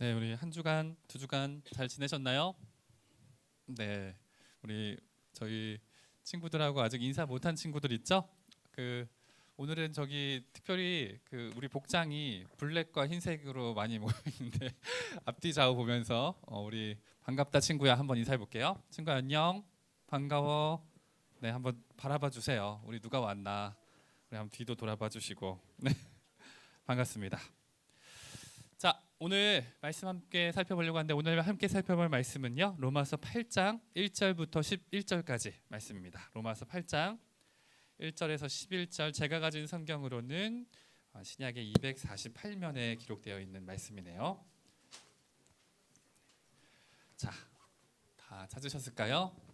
네, 우리 한 주간, 두 주간 잘 지내셨나요? 네, 우리 저희 친구들하고 아직 인사 못한 친구들 있죠? 그 오늘은 저기 특별히 그 우리 복장이 블랙과 흰색으로 많이 모여 있는데 앞뒤 좌우 보면서 어, 우리 반갑다 친구야 한번 인사해 볼게요. 친구 안녕, 반가워. 네, 한번 바라봐 주세요. 우리 누가 왔나? 우리 한번 뒤도 돌아봐 주시고, 네, 반갑습니다. 자, 오늘 말씀 함께 살펴보려고 하는데 오늘 함께 살펴볼 말씀은요. 로마서 8장 1절부터 11절까지 말씀입니다. 로마서 8장 1절에서 11절 제가 가진 성경으로는 어, 신약의 248면에 기록되어 있는 말씀이네요. 자, 다 찾으셨을까요?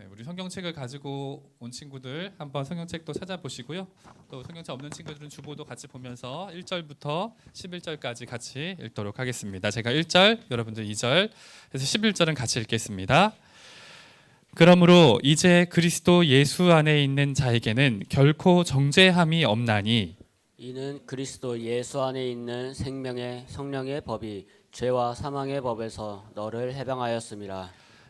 네, 우리 성경책을 가지고 온 친구들 한번 성경책도 찾아보시고요. 또 성경책 없는 친구들은 주보도 같이 보면서 1절부터 11절까지 같이 읽도록 하겠습니다. 제가 1절, 여러분들 2절, 그래서 11절은 같이 읽겠습니다. 그러므로 이제 그리스도 예수 안에 있는 자에게는 결코 정죄함이 없나니 이는 그리스도 예수 안에 있는 생명의 성령의 법이 죄와 사망의 법에서 너를 해방하였음이라.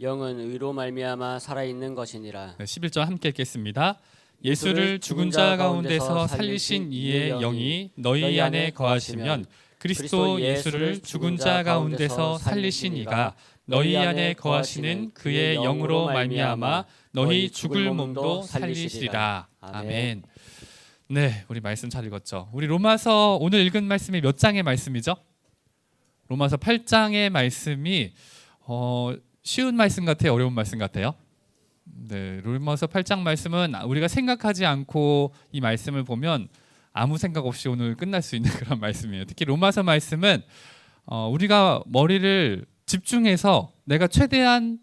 영은 의로 말미암아 살아 있는 것이니라. 네, 11절 함께 읽겠습니다. 예수를 죽은 자 가운데서 살리신 이의 영이 너희 안에 거하시면 그리스도 예수를 죽은 자 가운데서 살리신 이가 너희 안에 거하시는 그의 영으로 말미암아 너희 죽을 몸도 살리시리라. 아멘. 네, 우리 말씀 잘 읽었죠. 우리 로마서 오늘 읽은 말씀이 몇 장의 말씀이죠? 로마서 8장의 말씀이 어, 쉬운 말씀 같아요, 어려운 말씀 같아요. 네, 로마서 8장 말씀은 우리가 생각하지 않고 이 말씀을 보면 아무 생각 없이 오늘 끝날 수 있는 그런 말씀이에요. 특히 로마서 말씀은 어, 우리가 머리를 집중해서 내가 최대한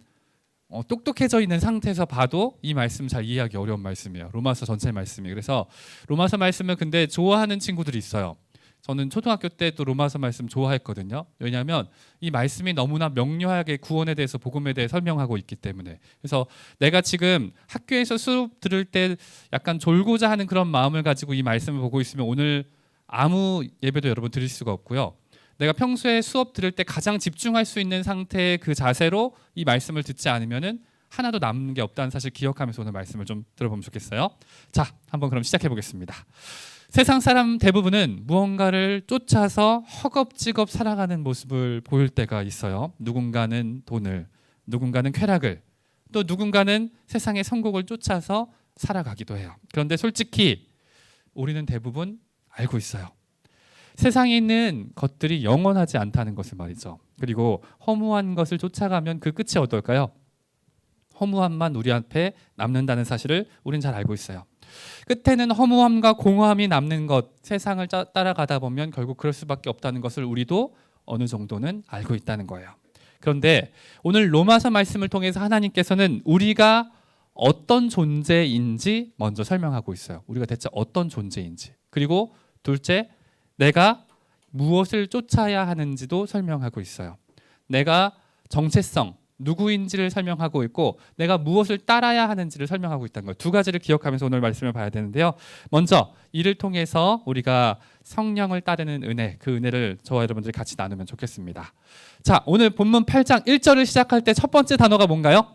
어, 똑똑해져 있는 상태에서 봐도 이 말씀 잘 이해하기 어려운 말씀이에요. 로마서 전체 말씀이. 그래서 로마서 말씀을 근데 좋아하는 친구들이 있어요. 저는 초등학교 때도 로마서 말씀 좋아했거든요. 왜냐하면 이 말씀이 너무나 명료하게 구원에 대해서 복음에 대해 설명하고 있기 때문에. 그래서 내가 지금 학교에서 수업 들을 때 약간 졸고자 하는 그런 마음을 가지고 이 말씀을 보고 있으면 오늘 아무 예배도 여러분 드릴 수가 없고요. 내가 평소에 수업 들을 때 가장 집중할 수 있는 상태의 그 자세로 이 말씀을 듣지 않으면은 하나도 남는 게 없다는 사실 기억하면서 오늘 말씀을 좀 들어보면 좋겠어요. 자, 한번 그럼 시작해 보겠습니다. 세상 사람 대부분은 무언가를 쫓아서 허겁지겁 살아가는 모습을 보일 때가 있어요. 누군가는 돈을, 누군가는 쾌락을, 또 누군가는 세상의 성공을 쫓아서 살아가기도 해요. 그런데 솔직히 우리는 대부분 알고 있어요. 세상에 있는 것들이 영원하지 않다는 것을 말이죠. 그리고 허무한 것을 쫓아가면 그 끝이 어떨까요? 허무함만 우리 앞에 남는다는 사실을 우린 잘 알고 있어요. 끝에는 허무함과 공허함이 남는 것, 세상을 짜- 따라가다 보면 결국 그럴 수밖에 없다는 것을 우리도 어느 정도는 알고 있다는 거예요. 그런데 오늘 로마서 말씀을 통해서 하나님께서는 우리가 어떤 존재인지 먼저 설명하고 있어요. 우리가 대체 어떤 존재인지. 그리고 둘째, 내가 무엇을 쫓아야 하는지도 설명하고 있어요. 내가 정체성, 누구인지를 설명하고 있고 내가 무엇을 따라야 하는지를 설명하고 있다는 거예요. 두 가지를 기억하면서 오늘 말씀을 봐야 되는데요. 먼저 이를 통해서 우리가 성령을 따르는 은혜, 그 은혜를 저와 여러분들이 같이 나누면 좋겠습니다. 자, 오늘 본문 8장 1절을 시작할 때 첫 번째 단어가 뭔가요?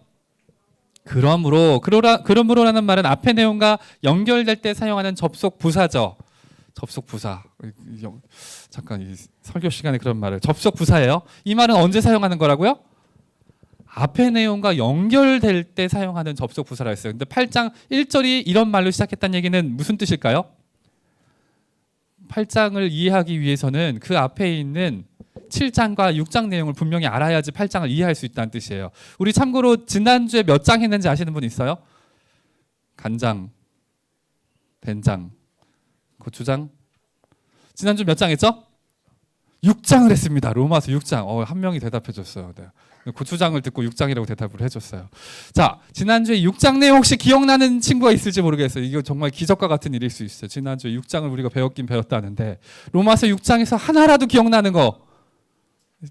그러므로 그러라 그러므로라는 말은 앞의 내용과 연결될 때 사용하는 접속 부사죠. 접속 부사. 잠깐 이 설교 시간에 그런 말을 접속 부사예요. 이 말은 언제 사용하는 거라고요? 앞의 내용과 연결될 때 사용하는 접속 부사라 했어요. 근데 8장 1절이 이런 말로 시작했다는 얘기는 무슨 뜻일까요? 8장을 이해하기 위해서는 그 앞에 있는 7장과 6장 내용을 분명히 알아야지 8장을 이해할 수 있다는 뜻이에요. 우리 참고로 지난주에 몇 장 했는지 아시는 분 있어요? 간장, 된장, 고추장. 지난주 몇 장 했죠? 6장을 했습니다. 로마서 6장. 어, 한 명이 대답해 줬어요. 네. 고추장을 듣고 6장이라고 대답을 해줬어요. 자, 지난주에 6장 내용 혹시 기억나는 친구가 있을지 모르겠어요. 이거 정말 기적과 같은 일일 수 있어요. 지난주에 6장을 우리가 배웠긴 배웠다는데 로마서 6장에서 하나라도 기억나는 거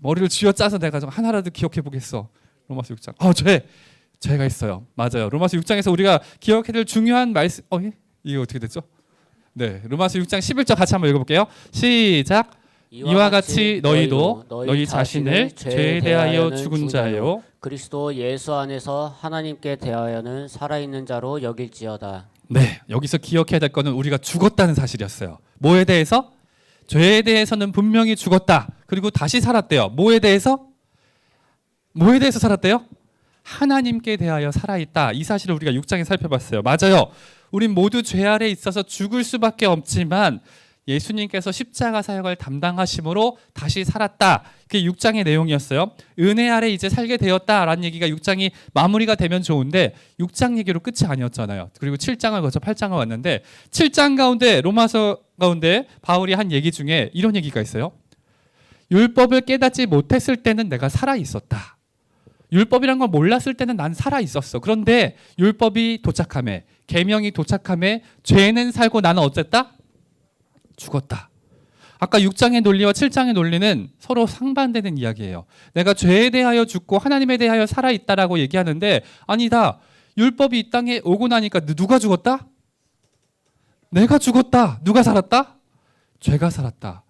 머리를 쥐어짜서 내가 좀 하나라도 기억해 보겠어. 로마서 6장. 어, 죄. 죄가 있어요. 맞아요. 로마서 6장에서 우리가 기억해야 될 중요한 말씀. 어, 예? 이게 어떻게 됐죠? 네, 로마서 6장 11절 같이 한번 읽어 볼게요. 시작. 이와 같이 너희도 너희 자신을 죄에 대하여 죽은 자요 그리스도 예수 안에서 하나님께 대하여는 살아있는 자로 여길지어다. 네, 여기서 기억해야 될 거는 우리가 죽었다는 사실이었어요. 뭐에 대해서? 죄에 대해서는 분명히 죽었다. 그리고 다시 살았대요. 뭐에 대해서? 뭐에 대해서 살았대요? 하나님께 대하여 살아있다. 이 사실을 우리가 6장에 살펴봤어요. 맞아요. 우린 모두 죄 아래 있어서 죽을 수밖에 없지만 예수님께서 십자가 사역을 담당하심으로 다시 살았다. 그게 6장의 내용이었어요. 은혜 아래 이제 살게 되었다라는 얘기가 6장이 마무리가 되면 좋은데 6장 얘기로 끝이 아니었잖아요. 그리고 7장을 거쳐 8장을 왔는데 7장 가운데 로마서 가운데 바울이 한 얘기 중에 이런 얘기가 있어요. 율법을 깨닫지 못했을 때는 내가 살아 있었다. 율법이란 걸 몰랐을 때는 난 살아 있었어. 그런데 율법이 도착함에 계명이 도착함에 죄는 살고 나는 어쨌다? 죽었다. 아까 6장의 논리와 7장의 논리는 서로 상반되는 이야기예요. 내가 죄에 대하여 죽고 하나님에 대하여 살아 있다라고 얘기하는데 아니다. 율법이 이 땅에 오고 나니까 누가 죽었다? 내가 죽었다. 누가 살았다? 죄가 살았다.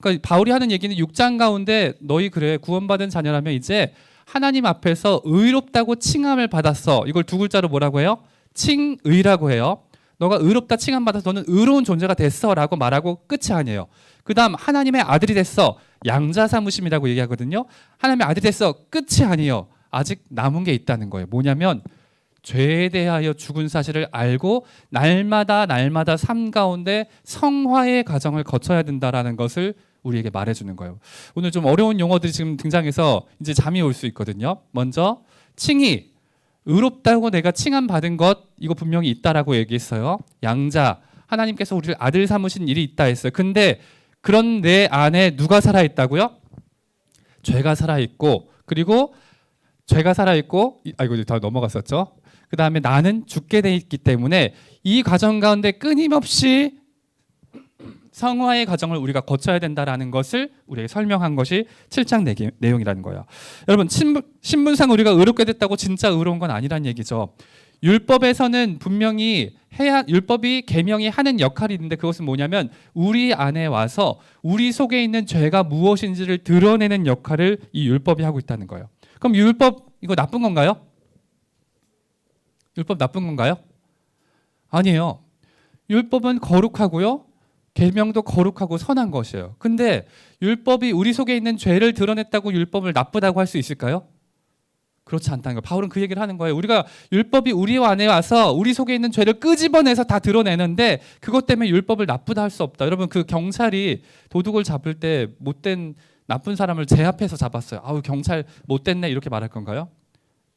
그러니까 바울이 하는 얘기는 6장 가운데 너희 그래 구원받은 자녀라면 이제 하나님 앞에서 의롭다고 칭함을 받았어. 이걸 두 글자로 뭐라고 해요? 칭의라고 해요. 너가 의롭다 칭함 받아서 너는 의로운 존재가 됐어라고 말하고 끝이 아니에요. 그다음 하나님의 아들이 됐어. 양자 삼으심이라고 얘기하거든요. 하나님의 아들이 됐어. 끝이 아니에요. 아직 남은 게 있다는 거예요. 뭐냐면 죄에 대하여 죽은 사실을 알고 날마다 날마다 삶 가운데 성화의 과정을 거쳐야 된다라는 것을 우리에게 말해주는 거예요. 오늘 좀 어려운 용어들이 지금 등장해서 이제 잠이 올 수 있거든요. 먼저 칭의 의롭다고 내가 칭함 받은 것 이거 분명히 있다라고 얘기했어요. 양자 하나님께서 우리를 아들 삼으신 일이 있다 했어요. 근데 그런 내 안에 누가 살아 있다고요? 죄가 살아 있고 그리고 죄가 살아 있고 아이고 다 넘어갔었죠. 그 다음에 나는 죽게 돼 있기 때문에 이 과정 가운데 끊임없이 성화의 과정을 우리가 거쳐야 된다라는 것을 우리에게 설명한 것이 7장 내기- 내용이라는 거예요. 여러분 신분, 신분상 우리가 의롭게 됐다고 진짜 의로운 건 아니란 얘기죠. 율법에서는 분명히 해야 율법이 계명이 하는 역할이 있는데 그것은 뭐냐면 우리 안에 와서 우리 속에 있는 죄가 무엇인지를 드러내는 역할을 이 율법이 하고 있다는 거예요. 그럼 율법 이거 나쁜 건가요? 율법 나쁜 건가요? 아니에요. 율법은 거룩하고요. 계명도 거룩하고 선한 것이에요. 근데 율법이 우리 속에 있는 죄를 드러냈다고 율법을 나쁘다고 할 수 있을까요? 그렇지 않다는 거예요. 바울은 그 얘기를 하는 거예요. 우리가 율법이 우리 안에 와서 우리 속에 있는 죄를 끄집어내서 다 드러내는데 그것 때문에 율법을 나쁘다 할 수 없다. 여러분 그 경찰이 도둑을 잡을 때 못된 나쁜 사람을 제 앞에서 잡았어요. 아우 경찰 못됐네 이렇게 말할 건가요?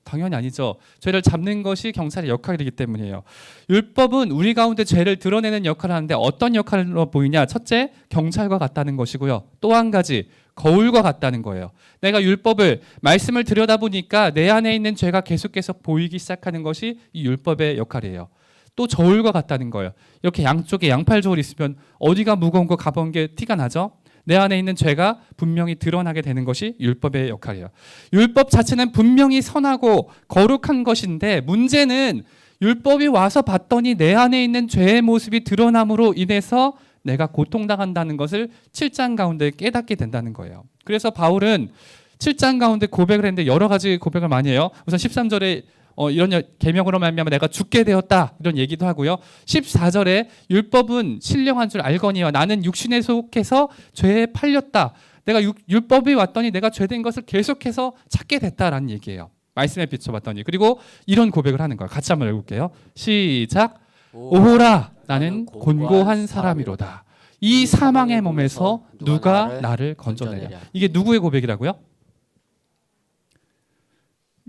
당연히 아니죠. 죄를 잡는 것이 경찰의 역할이기 때문이에요. 율법은 우리 가운데 죄를 드러내는 역할을 하는데 어떤 역할로 보이냐? 첫째, 경찰과 같다는 것이고요. 또 한 가지, 거울과 같다는 거예요. 내가 율법을 말씀을 들여다보니까 내 안에 있는 죄가 계속해서 보이기 시작하는 것이 이 율법의 역할이에요. 또 저울과 같다는 거예요. 이렇게 양쪽에 양팔 저울 있으면 어디가 무거운 거 가본 게 티가 나죠? 내 안에 있는 죄가 분명히 드러나게 되는 것이 율법의 역할이에요. 율법 자체는 분명히 선하고 거룩한 것인데 문제는 율법이 와서 봤더니 내 안에 있는 죄의 모습이 드러남으로 인해서 내가 고통당한다는 것을 7장 가운데 깨닫게 된다는 거예요. 그래서 바울은 7장 가운데 고백을 했는데 여러 가지 고백을 많이 해요. 우선 13절에 어, 이런 여- 계명으로 말미암아 내가 죽게 되었다 이런 얘기도 하고요. 14절에 율법은 신령한 줄 알거니와 나는 육신에 속해서 죄에 팔렸다. 내가 육, 율법이 왔더니 내가 죄된 것을 계속해서 찾게 됐다라는 얘기예요. 말씀에 비춰봤더니 그리고 이런 고백을 하는 거예요. 같이 한번 읽을게요. 시작. 오호라 나는 곤고한 사람이로다. 이 사망의 몸에서 누가 나를 건져내랴. 이게 누구의 고백이라고요?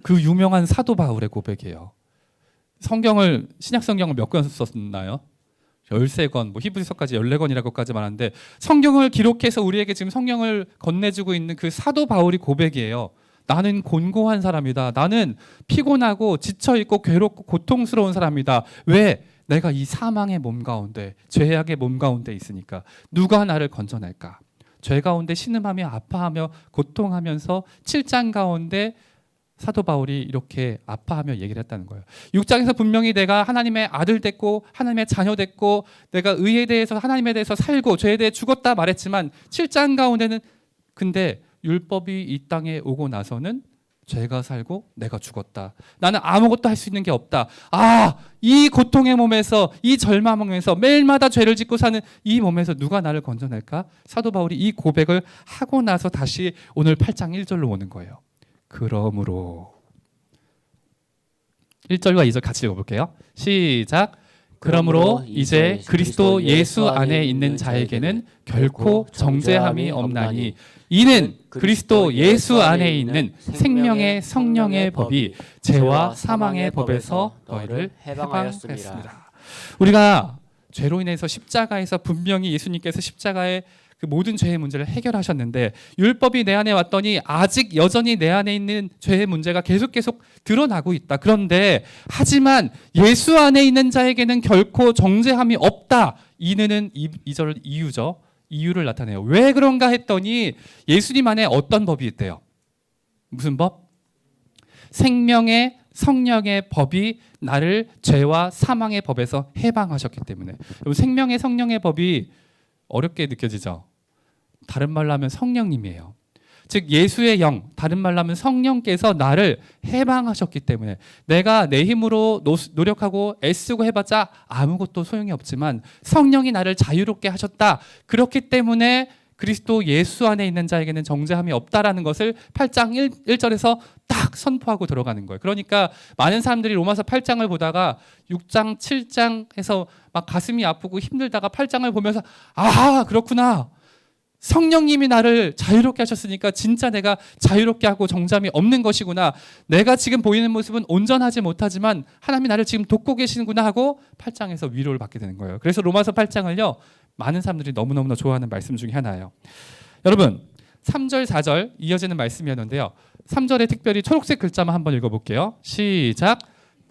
그 유명한 사도 바울의 고백이에요. 성경을 신약 성경을 몇 권 썼나요? 13권, 뭐 히브리서까지 14권이라고까지 말하는데 성경을 기록해서 우리에게 지금 성경을 건네주고 있는 그 사도 바울이 고백이에요. 나는 곤고한 사람이다. 나는 피곤하고 지쳐 있고 괴롭고 고통스러운 사람이다. 왜? 내가 이 사망의 몸 가운데 죄악의 몸 가운데 있으니까 누가 나를 건져낼까? 죄 가운데 신음하며 아파하며 고통하면서 7장 가운데 사도 바울이 이렇게 아파하며 얘기를 했다는 거예요. 6장에서 분명히 내가 하나님의 아들 됐고 하나님의 자녀 됐고 내가 의에 대해서 하나님에 대해서 살고 죄에 대해 죽었다 말했지만 7장 가운데는 근데 율법이 이 땅에 오고 나서는 죄가 살고 내가 죽었다. 나는 아무것도 할 수 있는 게 없다. 아, 이 고통의 몸에서 이 절망의 몸에서 매일마다 죄를 짓고 사는 이 몸에서 누가 나를 건져낼까? 사도 바울이 이 고백을 하고 나서 다시 오늘 8장 1절로 오는 거예요. 그러므로 1절과 2절 같이 읽어볼게요. 시작. 그러므로 이제 그리스도 예수 안에 있는 자에게는 결코 정죄함이 없나니 이는 그리스도 예수 안에 있는 생명의 성령의 법이 죄와 사망의 법에서 너희를 해방하였습니다. 우리가 죄로 인해서 십자가에서 분명히 예수님께서 십자가에 그 모든 죄의 문제를 해결하셨는데 율법이 내 안에 왔더니 아직 여전히 내 안에 있는 죄의 문제가 계속 계속 드러나고 있다. 그런데 하지만 예수 안에 있는 자에게는 결코 정죄함이 없다. 이는 이, 이절 이유죠. 이유를 나타내요. 왜 그런가 했더니 예수님 안에 어떤 법이 있대요. 무슨 법? 생명의 성령의 법이 나를 죄와 사망의 법에서 해방하셨기 때문에 생명의 성령의 법이 어렵게 느껴지죠. 다른 말로 하면 성령님이에요. 즉 예수의 영, 다른 말로 하면 성령께서 나를 해방하셨기 때문에 내가 내 힘으로 노, 노력하고 애쓰고 해봤자 아무것도 소용이 없지만 성령이 나를 자유롭게 하셨다. 그렇기 때문에 그리스도 예수 안에 있는 자에게는 정죄함이 없다라는 것을 8장 1, 1절에서 딱 선포하고 들어가는 거예요. 그러니까 많은 사람들이 로마서 8장을 보다가 6장, 7장에서 막 가슴이 아프고 힘들다가 8장을 보면서 아, 그렇구나. 성령님이 나를 자유롭게 하셨으니까 진짜 내가 자유롭게 하고 정잠이 없는 것이구나. 내가 지금 보이는 모습은 온전하지 못하지만 하나님이 나를 지금 돕고 계시는구나 하고 8장에서 위로를 받게 되는 거예요. 그래서 로마서 8장을요. 많은 사람들이 너무너무나 좋아하는 말씀 중에 하나예요. 여러분, 3절, 4절 이어지는 말씀이었는데요. 3절에 특별히 초록색 글자만 한번 읽어 볼게요. 시작.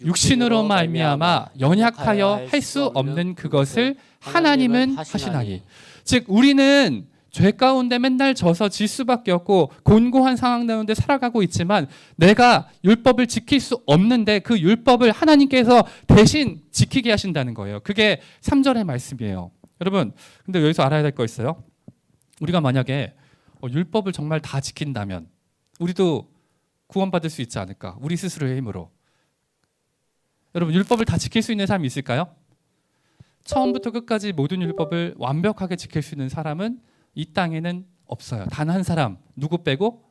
육신으로 말미암아 연약하여 할 수 없는 그것을 하나님은 하시나니. 즉 우리는 죄 가운데 맨날 져서 질 수밖에 없고 곤고한 상황 가운데 살아가고 있지만 내가 율법을 지킬 수 없는데 그 율법을 하나님께서 대신 지키게 하신다는 거예요. 그게 3절의 말씀이에요. 여러분, 근데 여기서 알아야 될 거 있어요. 우리가 만약에 어, 율법을 정말 다 지킨다면 우리도 구원받을 수 있지 않을까? 우리 스스로의 힘으로. 여러분, 율법을 다 지킬 수 있는 사람이 있을까요? 처음부터 끝까지 모든 율법을 완벽하게 지킬 수 있는 사람은 이 땅에는 없어요. 단 한 사람 누구 빼고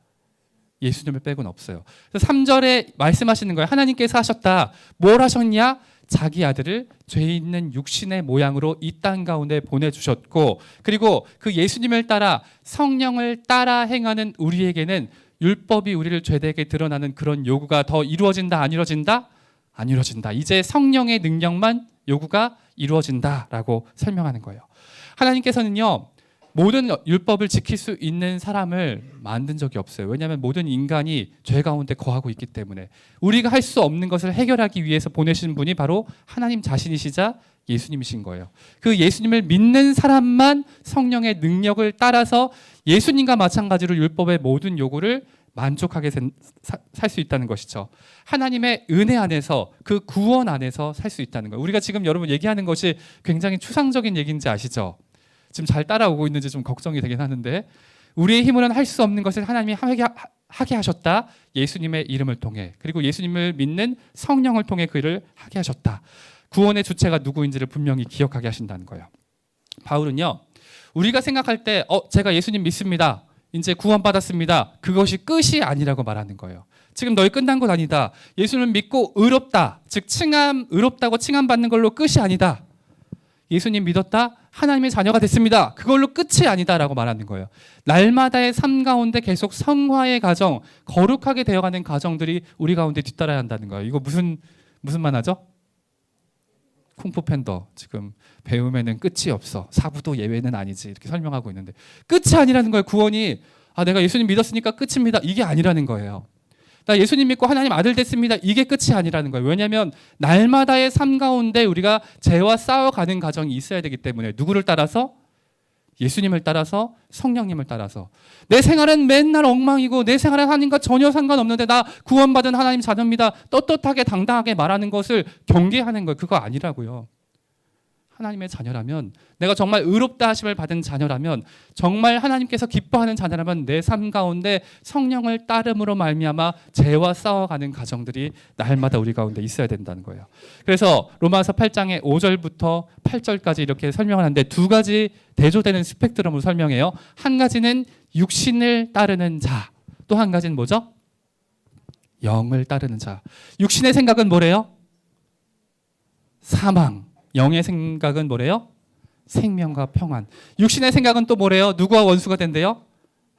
예수님을 빼고는 없어요. 그래서 3절에 말씀하시는 거예요. 하나님께서 하셨다. 뭘 하셨냐? 자기 아들을 죄 있는 육신의 모양으로 이 땅 가운데 보내주셨고 그리고 그 예수님을 따라 성령을 따라 행하는 우리에게는 율법이 우리를 죄되게 드러나는 그런 요구가 더 이루어진다 안 이루어진다? 안 이루어진다. 이제 성령의 능력만 요구가 이루어진다라고 설명하는 거예요. 하나님께서는요. 모든 율법을 지킬 수 있는 사람을 만든 적이 없어요. 왜냐하면 모든 인간이 죄 가운데 거하고 있기 때문에 우리가 할 수 없는 것을 해결하기 위해서 보내신 분이 바로 하나님 자신이시자 예수님이신 거예요. 그 예수님을 믿는 사람만 성령의 능력을 따라서 예수님과 마찬가지로 율법의 모든 요구를 만족하게 살 수 있다는 것이죠. 하나님의 은혜 안에서 그 구원 안에서 살 수 있다는 거예요. 우리가 지금 여러분 얘기하는 것이 굉장히 추상적인 얘기인지 아시죠? 지금 잘 따라오고 있는지 좀 걱정이 되긴 하는데 우리의 힘으로는 할 수 없는 것을 하나님이 하게, 하셨다. 예수님의 이름을 통해 그리고 예수님을 믿는 성령을 통해 그 일을 하게 하셨다. 구원의 주체가 누구인지를 분명히 기억하게 하신다는 거예요. 바울은요. 우리가 생각할 때 어, 제가 예수님 믿습니다. 이제 구원받았습니다. 그것이 끝이 아니라고 말하는 거예요. 지금 너희 끝난 것 아니다. 예수를 믿고 의롭다. 즉 칭함 의롭다고 칭함 받는 걸로 끝이 아니다. 예수님 믿었다. 하나님의 자녀가 됐습니다. 그걸로 끝이 아니다라고 말하는 거예요. 날마다의 삶 가운데 계속 성화의 가정, 거룩하게 되어가는 가정들이 우리 가운데 뒤따라야 한다는 거예요. 이거 무슨 무슨 만화죠? 쿵푸 팬더 지금 배움에는 끝이 없어 사부도 예외는 아니지 이렇게 설명하고 있는데 끝이 아니라는 거예요 구원이 아 내가 예수님 믿었으니까 끝입니다 이게 아니라는 거예요 나 예수님 믿고 하나님 아들 됐습니다 이게 끝이 아니라는 거예요 왜냐하면 날마다의 삶 가운데 우리가 죄와 싸워가는 과정이 있어야 되기 때문에 누구를 따라서 예수님을 따라서 성령님을 따라서 내 생활은 맨날 엉망이고 내 생활은 하나님과 전혀 상관없는데 나 구원받은 하나님 자녀입니다. 떳떳하게 당당하게 말하는 것을 경계하는 거예요. 그거 아니라고요. 하나님의 자녀라면 내가 정말 의롭다 하심을 받은 자녀라면 정말 하나님께서 기뻐하는 자녀라면 내 삶 가운데 성령을 따름으로 말미암아 죄와 싸워가는 가정들이 날마다 우리 가운데 있어야 된다는 거예요. 그래서 로마서 8장의 5절부터 8절까지 이렇게 설명을 하는데 두 가지 대조되는 스펙트럼으로 설명해요. 한 가지는 육신을 따르는 자, 또 한 가지는 뭐죠? 영을 따르는 자. 육신의 생각은 뭐래요? 사망. 영의 생각은 뭐래요? 생명과 평안. 육신의 생각은 또 뭐래요? 누구와 원수가 된대요?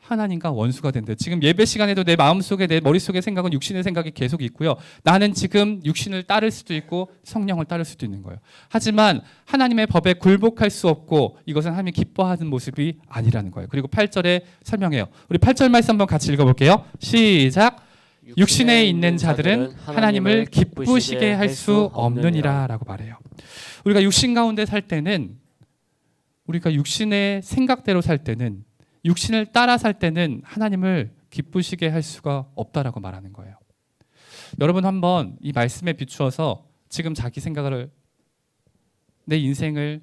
하나님과 원수가 된대요. 지금 예배 시간에도 내 마음속에 내 머릿속에 생각은 육신의 생각이 계속 있고요. 나는 지금 육신을 따를 수도 있고 성령을 따를 수도 있는 거예요. 하지만 하나님의 법에 굴복할 수 없고 이것은 하나님이 기뻐하는 모습이 아니라는 거예요. 그리고 8절에 설명해요. 우리 8절 말씀 한번 같이 읽어 볼게요. 시작. 육신에 있는 자들은 하나님을 기쁘시게 할 수 없느니라라고 말해요. 우리가 육신 가운데 살 때는 우리가 육신의 생각대로 살 때는 육신을 따라 살 때는 하나님을 기쁘시게 할 수가 없다라고 말하는 거예요. 여러분 한번 이 말씀에 비추어서 지금 자기 생각을 내 인생을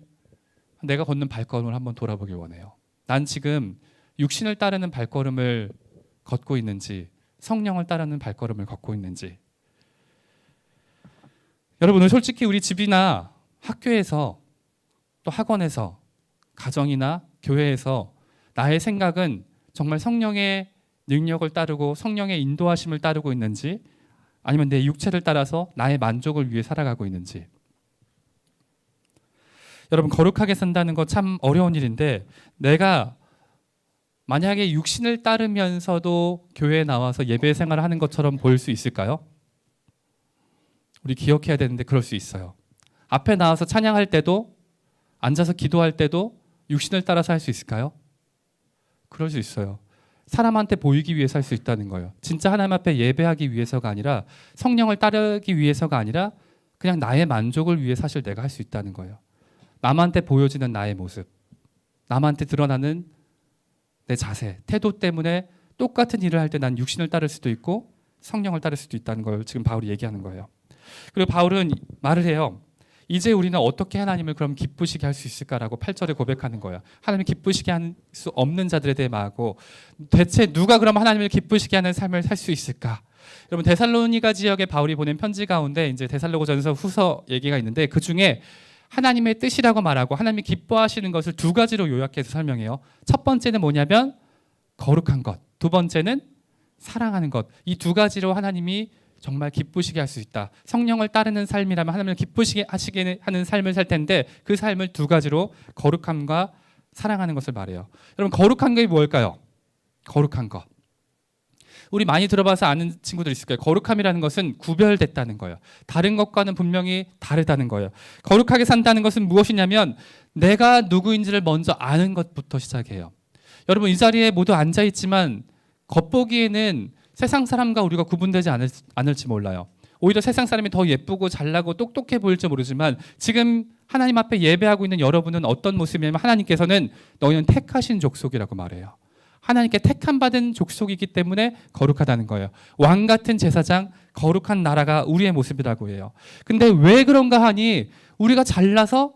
내가 걷는 발걸음을 한번 돌아보길 원해요. 난 지금 육신을 따르는 발걸음을 걷고 있는지 성령을 따르는 발걸음을 걷고 있는지 여러분은 솔직히 우리 집이나 학교에서 또 학원에서 가정이나 교회에서 나의 생각은 정말 성령의 능력을 따르고 성령의 인도하심을 따르고 있는지 아니면 내 육체를 따라서 나의 만족을 위해 살아가고 있는지 여러분 거룩하게 산다는 거 참 어려운 일인데 내가 만약에 육신을 따르면서도 교회에 나와서 예배 생활을 하는 것처럼 보일 수 있을까요? 우리 기억해야 되는데 그럴 수 있어요. 앞에 나와서 찬양할 때도 앉아서 기도할 때도 육신을 따라서 할 수 있을까요? 그럴 수 있어요. 사람한테 보이기 위해서 할 수 있다는 거예요. 진짜 하나님 앞에 예배하기 위해서가 아니라 성령을 따르기 위해서가 아니라 그냥 나의 만족을 위해 사실 내가 할 수 있다는 거예요. 남한테 보여지는 나의 모습, 남한테 드러나는 내 자세, 태도 때문에 똑같은 일을 할 때 난 육신을 따를 수도 있고 성령을 따를 수도 있다는 걸 지금 바울이 얘기하는 거예요. 그리고 바울은 말을 해요. 이제 우리는 어떻게 하나님을 그럼 기쁘시게 할 수 있을까라고 8절에 고백하는 거예요. 하나님을 기쁘시게 할 수 없는 자들에 대해 말하고 대체 누가 그럼 하나님을 기쁘시게 하는 삶을 살 수 있을까? 여러분 데살로니가 지역에 바울이 보낸 편지 가운데 이제 데살로고전서 후서 얘기가 있는데 그 중에 하나님의 뜻이라고 말하고 하나님이 기뻐하시는 것을 두 가지로 요약해서 설명해요. 첫 번째는 뭐냐면 거룩한 것. 두 번째는 사랑하는 것. 이 두 가지로 하나님이 정말 기쁘시게 할 수 있다. 성령을 따르는 삶이라면 하나님을 기쁘시게 하시게 하는 삶을 살 텐데 그 삶을 두 가지로 거룩함과 사랑하는 것을 말해요. 여러분 거룩한 게 뭘까요? 거룩한 것. 우리 많이 들어봐서 아는 친구들 있을 거예요. 거룩함이라는 것은 구별됐다는 거예요. 다른 것과는 분명히 다르다는 거예요. 거룩하게 산다는 것은 무엇이냐면 내가 누구인지를 먼저 아는 것부터 시작해요. 여러분 이 자리에 모두 앉아 있지만 겉보기에는 세상 사람과 우리가 구분되지 않을, 않을지 몰라요. 오히려 세상 사람이 더 예쁘고 잘나고 똑똑해 보일지 모르지만 지금 하나님 앞에 예배하고 있는 여러분은 어떤 모습이냐면 하나님께서는 너희는 택하신 족속이라고 말해요. 하나님께 택함 받은 족속이기 때문에 거룩하다는 거예요. 왕 같은 제사장, 거룩한 나라가 우리의 모습이라고 해요. 근데 왜 그런가 하니 우리가 잘나서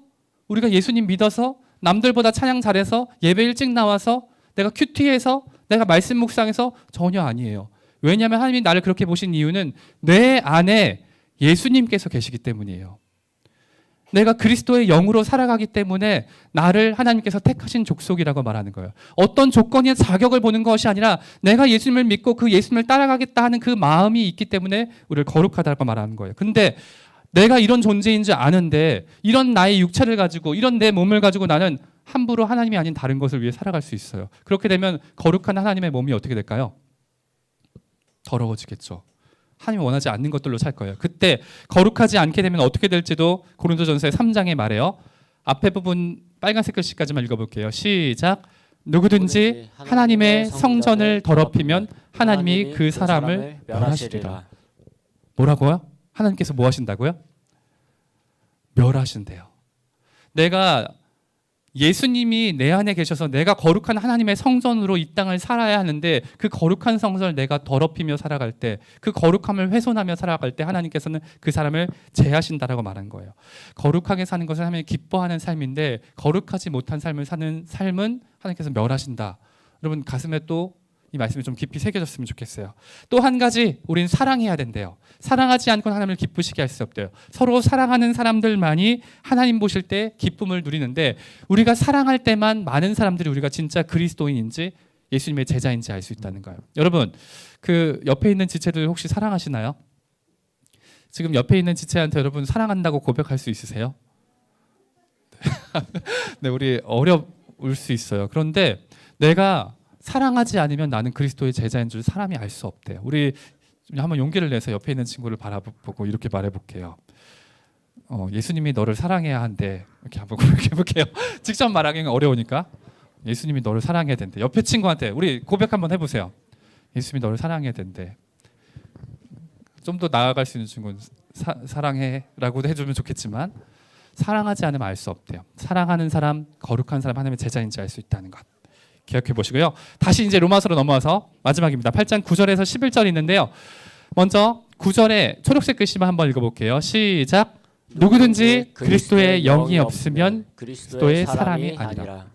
우리가 예수님 믿어서 남들보다 찬양 잘해서 예배 일찍 나와서 내가 큐티해서 내가 말씀 묵상해서 전혀 아니에요. 왜냐하면 하나님이 나를 그렇게 보신 이유는 내 안에 예수님께서 계시기 때문이에요. 내가 그리스도의 영으로 살아가기 때문에 나를 하나님께서 택하신 족속이라고 말하는 거예요. 어떤 조건이나 자격을 보는 것이 아니라 내가 예수님을 믿고 그 예수님을 따라가겠다 하는 그 마음이 있기 때문에 우리를 거룩하다고 말하는 거예요. 근데 내가 이런 존재인 줄 아는데 이런 나의 육체를 가지고 이런 내 몸을 가지고 나는 함부로 하나님이 아닌 다른 것을 위해 살아갈 수 있어요. 그렇게 되면 거룩한 하나님의 몸이 어떻게 될까요? 더러워지겠죠. 하나님이 원하지 않는 것들로 살 거예요. 그때 거룩하지 않게 되면 어떻게 될지도 고린도전서의 3장에 말해요. 앞에 부분 빨간색 글씨까지만 읽어볼게요. 시작. 누구든지 하나님의 성전을 더럽히면 하나님이 그 사람을 멸하시리라. 뭐라고요? 하나님께서 뭐 하신다고요? 멸하신대요. 내가 예수님이 내 안에 계셔서 내가 거룩한 하나님의 성전으로 이 땅을 살아야 하는데 그 거룩한 성전을 내가 더럽히며 살아갈 때 그 거룩함을 훼손하며 살아갈 때 하나님께서는 그 사람을 제하신다라고 말한 거예요. 거룩하게 사는 것을 하나님이 기뻐하는 삶인데 거룩하지 못한 삶을 사는 삶은 하나님께서 멸하신다. 여러분 가슴에 또 이 말씀이 좀 깊이 새겨졌으면 좋겠어요. 또 한 가지 우리는 사랑해야 된대요. 사랑하지 않고 하나님을 기쁘시게 할 수 없대요. 서로 사랑하는 사람들만이 하나님 보실 때 기쁨을 누리는데 우리가 사랑할 때만 많은 사람들이 우리가 진짜 그리스도인인지 예수님의 제자인지 알 수 있다는 거예요. 여러분 그 옆에 있는 지체들 혹시 사랑하시나요? 지금 옆에 있는 지체한테 여러분 사랑한다고 고백할 수 있으세요? 네, 우리 어려울 수 있어요. 그런데 내가 사랑하지 않으면 나는 그리스도의 제자인 줄 사람이 알 수 없대요. 우리 좀 한번 용기를 내서 옆에 있는 친구를 바라보고 이렇게 말해볼게요. 어, 예수님이 너를 사랑해야 한대. 이렇게 한번 고백해볼게요. 직접 말하기는 어려우니까 예수님이 너를 사랑해야 된대. 옆에 친구한테 우리 고백 한번 해보세요. 예수님이 너를 사랑해야 된대. 좀 더 나아갈 수 있는 친구는 사, 사랑해라고도 해주면 좋겠지만 사랑하지 않으면 알 수 없대요. 사랑하는 사람, 거룩한 사람 하나님의 제자인지 알 수 있다는 것. 기억해 보시고요. 다시 이제 로마서로 넘어와서 마지막입니다. 8장 9절에서 11절 있는데요. 먼저 9절에 초록색 글씨만 한번 읽어볼게요. 시작. 누구든지 그리스도의 영이 없으면 그리스도의 사람이 아니라.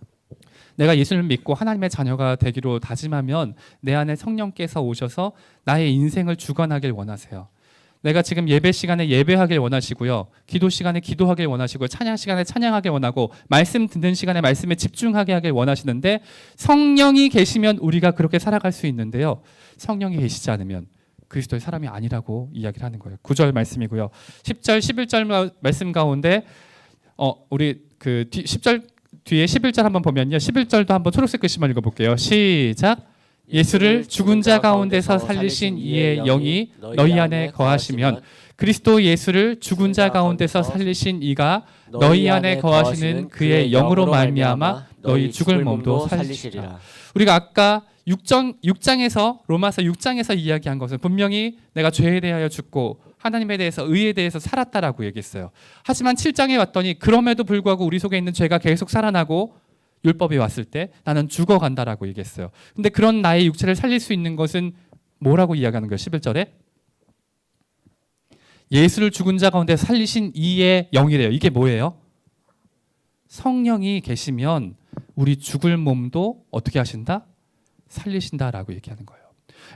내가 예수를 믿고 하나님의 자녀가 되기로 다짐하면 내 안에 성령께서 오셔서 나의 인생을 주관하길 원하세요. 내가 지금 예배 시간에 예배하길 원하시고요. 기도 시간에 기도하길 원하시고요. 찬양 시간에 찬양하길 원하고 말씀 듣는 시간에 말씀에 집중하게 하길 원하시는데 성령이 계시면 우리가 그렇게 살아갈 수 있는데요. 성령이 계시지 않으면 그리스도의 사람이 아니라고 이야기를 하는 거예요. 9절 말씀이고요. 10절 11절 말씀 가운데 어 우리 그 뒤, 10절 뒤에 11절 한번 보면요. 11절도 한번 초록색 글씨만 읽어 볼게요. 시작. 예수를 죽은 자 가운데서 살리신 이의 영이 너희 안에 거하시면 그리스도 예수를 죽은 자 가운데서 살리신 이가 너희 안에 거하시는 그의 영으로 말미암아 너희 죽을 몸도 살리시리라. 우리가 아까 6장 6장에서 로마서 6장에서 이야기한 것은 분명히 내가 죄에 대하여 죽고 하나님에 대해서 의에 대해서 살았다라고 얘기했어요. 하지만 7장에 왔더니 그럼에도 불구하고 우리 속에 있는 죄가 계속 살아나고 율법이 왔을 때 나는 죽어간다라고 얘기했어요. 근데 그런 나의 육체를 살릴 수 있는 것은 뭐라고 이야기하는 거예요? 11절에 예수를 죽은 자 가운데 살리신 이의 영이래요. 이게 뭐예요? 성령이 계시면 우리 죽을 몸도 어떻게 하신다? 살리신다라고 얘기하는 거예요.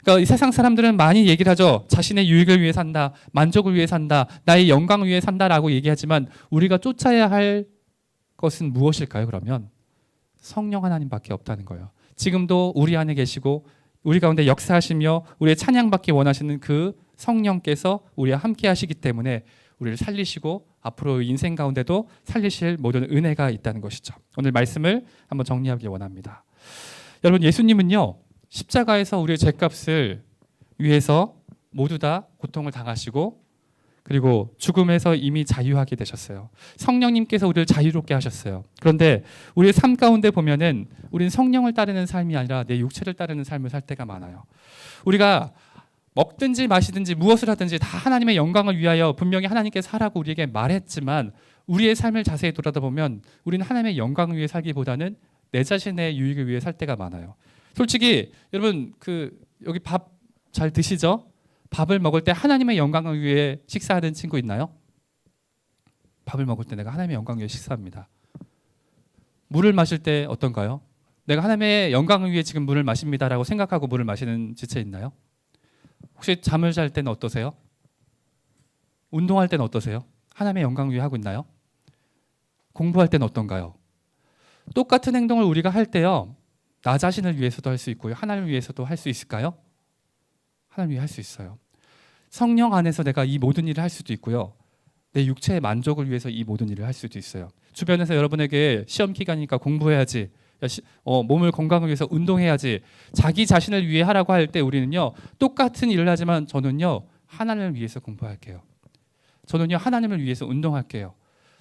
그러니까 이 세상 사람들은 많이 얘기를 하죠. 자신의 유익을 위해 산다, 만족을 위해 산다, 나의 영광을 위해 산다라고 얘기하지만 우리가 쫓아야 할 것은 무엇일까요? 그러면 성령 하나님밖에 없다는 거예요. 지금도 우리 안에 계시고 우리 가운데 역사하시며 우리의 찬양받기 원하시는 그 성령께서 우리와 함께 하시기 때문에 우리를 살리시고 앞으로 인생 가운데도 살리실 모든 은혜가 있다는 것이죠. 오늘 말씀을 한번 정리하기 원합니다. 여러분 예수님은요 십자가에서 우리의 죄값을 위해서 모두 다 고통을 당하시고 그리고 죽음에서 이미 자유하게 되셨어요. 성령님께서 우리를 자유롭게 하셨어요. 그런데 우리의 삶 가운데 보면은 우리는 성령을 따르는 삶이 아니라 내 육체를 따르는 삶을 살 때가 많아요. 우리가 먹든지 마시든지 무엇을 하든지 다 하나님의 영광을 위하여 분명히 하나님께서 하라고 우리에게 말했지만 우리의 삶을 자세히 돌아다보면 우리는 하나님의 영광을 위해 살기보다는 내 자신의 유익을 위해 살 때가 많아요. 솔직히 여러분 그 여기 밥 잘 드시죠? 밥을 먹을 때 하나님의 영광을 위해 식사하는 친구 있나요? 밥을 먹을 때 내가 하나님의 영광을 위해 식사합니다. 물을 마실 때 어떤가요? 내가 하나님의 영광을 위해 지금 물을 마십니다라고 생각하고 물을 마시는 지체 있나요? 혹시 잠을 잘 때는 어떠세요? 운동할 때는 어떠세요? 하나님의 영광 위해 하고 있나요? 공부할 때는 어떤가요? 똑같은 행동을 우리가 할 때요. 나 자신을 위해서도 할 수 있고요. 하나님을 위해서도 할 수 있을까요? 하나님 위해 할수 있어요. 성령 안에서 내가 이 모든 일을 할 수도 있고요. 내 육체의 만족을 위해서 이 모든 일을 할 수도 있어요. 주변에서 여러분에게 시험 기간이니까 공부해야지. 어, 몸을 건강을 위해서 운동해야지. 자기 자신을 위해 하라고 할 때 우리는요. 똑같은 일을 하지만 저는요. 하나님을 위해서 공부할게요. 저는요. 하나님을 위해서 운동할게요.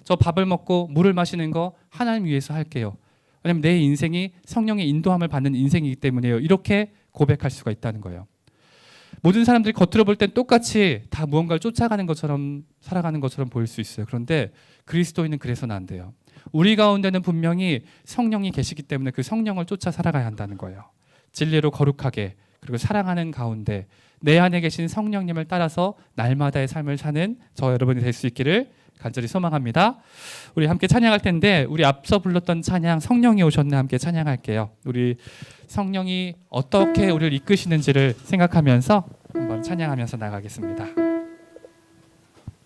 저 밥을 먹고 물을 마시는 거 하나님 위해서 할게요. 왜냐하면 내 인생이 성령의 인도함을 받는 인생이기 때문에요. 이렇게 고백할 수가 있다는 거예요. 모든 사람들이 겉으로 볼 땐 똑같이 다 무언가를 쫓아가는 것처럼 살아가는 것처럼 보일 수 있어요. 그런데 그리스도인은 그래서는 안 돼요. 우리 가운데는 분명히 성령이 계시기 때문에 그 성령을 쫓아 살아가야 한다는 거예요. 진리로 거룩하게 그리고 사랑하는 가운데 내 안에 계신 성령님을 따라서 날마다의 삶을 사는 저 여러분이 될 수 있기를 간절히 소망합니다. 우리 함께 찬양할 텐데 우리 앞서 불렀던 찬양 성령이 오셨네 함께 찬양할게요. 우리 성령이 어떻게 우리를 이끄시는지를 생각하면서 한번 찬양하면서 나가겠습니다.